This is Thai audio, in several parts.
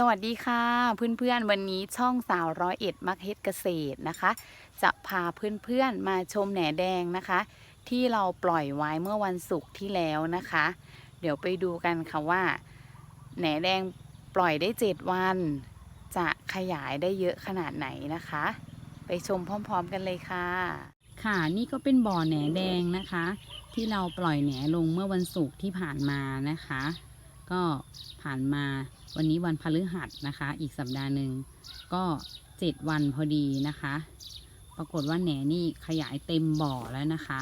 สวัสดีค่ะเพื่อนๆ วันนี้ช่องสาวร้อยเอ็ดมักเฮ็ดเกษตรนะคะ จะพาเพื่อนๆมาชมแหนแดงนะคะ ที่เราปล่อยไว้เมื่อวันศุกร์ที่แล้วนะคะ เดี๋ยวไปดูกันค่ะว่า แหนแดงปล่อยได้ 7 วัน จะขยายได้เยอะขนาดไหนนะคะ ไปชมพร้อมๆกันเลยค่ะ ค่ะนี่ก็เป็นบ่อแหนแดงนะคะ ที่เราปล่อยแหนลงเมื่อวันศุกร์ที่ผ่านมานะคะ ก็ผ่านมาวันนี้วันพฤหัสนะคะ อีกสัปดาห์หนึ่งก็เจ็ดวันพอดีนะคะ ปรากฏว่าแหนนี่ขยายเต็มบ่อแล้วนะคะ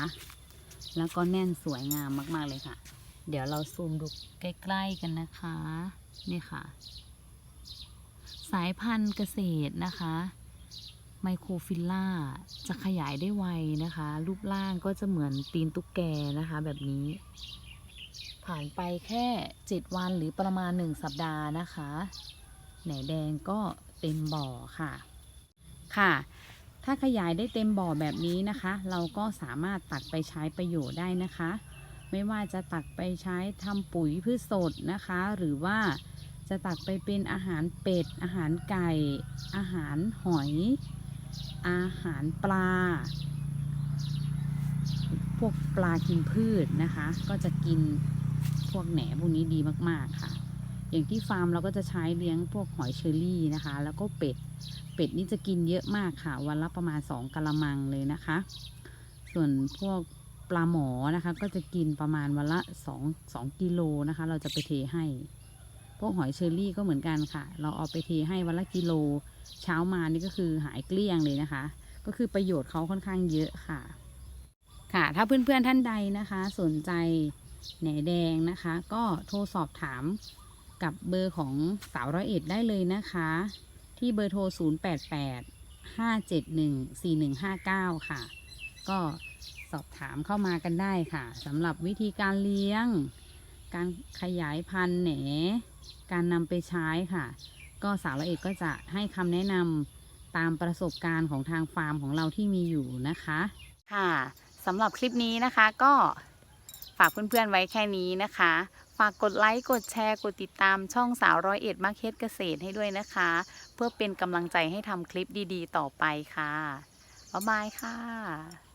แล้วก็แน่นสวยงามมาก ๆ เลยค่ะ เดี๋ยวเราซูมดูใกล้ ๆ กันนะคะ นี่ค่ะ สายพันธุ์เกษตรนะคะไมโครฟิลล่าจะขยายได้ไวนะคะ รูปร่างก็จะเหมือนตีนตุ๊กแกนะคะแบบนี้ ผ่านไปแค่ 7 วันหรือประมาณ 1 สัปดาห์นะคะ แหนแดงก็เต็มบ่อค่ะ ค่ะ ถ้าขยายได้เต็มบ่อแบบนี้นะคะ เราก็สามารถตักไปใช้ประโยชน์ได้นะคะ ไม่ว่าจะตักไปใช้ทำปุ๋ยพืชสดนะคะ หรือว่าจะตักไปเป็นอาหารเป็ด อาหารไก่ อาหารหอย อาหารปลา พวกปลากินพืชนะคะ ก็จะกิน วกแหนพวกนี้ดีมากๆค่ะ อย่างที่ฟาร์มเราก็จะใช้เลี้ยงพวกหอยเชอรี่นะคะ แล้วก็เป็ด เป็ดนี่จะกินเยอะมากค่ะ วันละประมาณ 2กะละมังเลยนะคะ ส่วนพวกปลาหมอนะคะ ก็จะกินประมาณวันละ2 2กิโลนะคะ เราจะไปเทให้ พวกหอยเชอรี่ก็เหมือนกันค่ะ เราเอาไปเทให้วันละกิโล เช้ามานี่ก็คือหายเกลี้ยงเลยนะคะ ก็คือประโยชน์เขาค่อนข้างเยอะค่ะ ค่ะ ถ้าเพื่อนๆท่านใดนะคะ สนใจ แหนแดงนะคะ ก็โทรสอบถามกับเบอร์ของสาวร้อยเอ็ดได้เลยนะคะ ที่เบอร์โทร 088 571 4159 ค่ะ ก็สอบถามเข้ามากันได้ค่ะสำหรับวิธีการเลี้ยง การขยายพันธุ์แหน การนำไปใช้ค่ะ ก็สาวละเอกก็จะให้คำแนะนำตามประสบการณ์ของทางฟาร์มของเราที่มีอยู่นะคะ ค่ะสำหรับคลิปนี้นะคะก็ ฝากเพื่อนๆไว้แค่นี้นะคะ ฝากกดไลค์กดแชร์ กดติดตามช่องสาวร้อยเอ็ดมาร์เก็ตเกษตรให้ด้วยนะคะ เพื่อเป็นกำลังใจให้ทำคลิปดีๆ ต่อไปค่ะบ๊ายบายค่ะ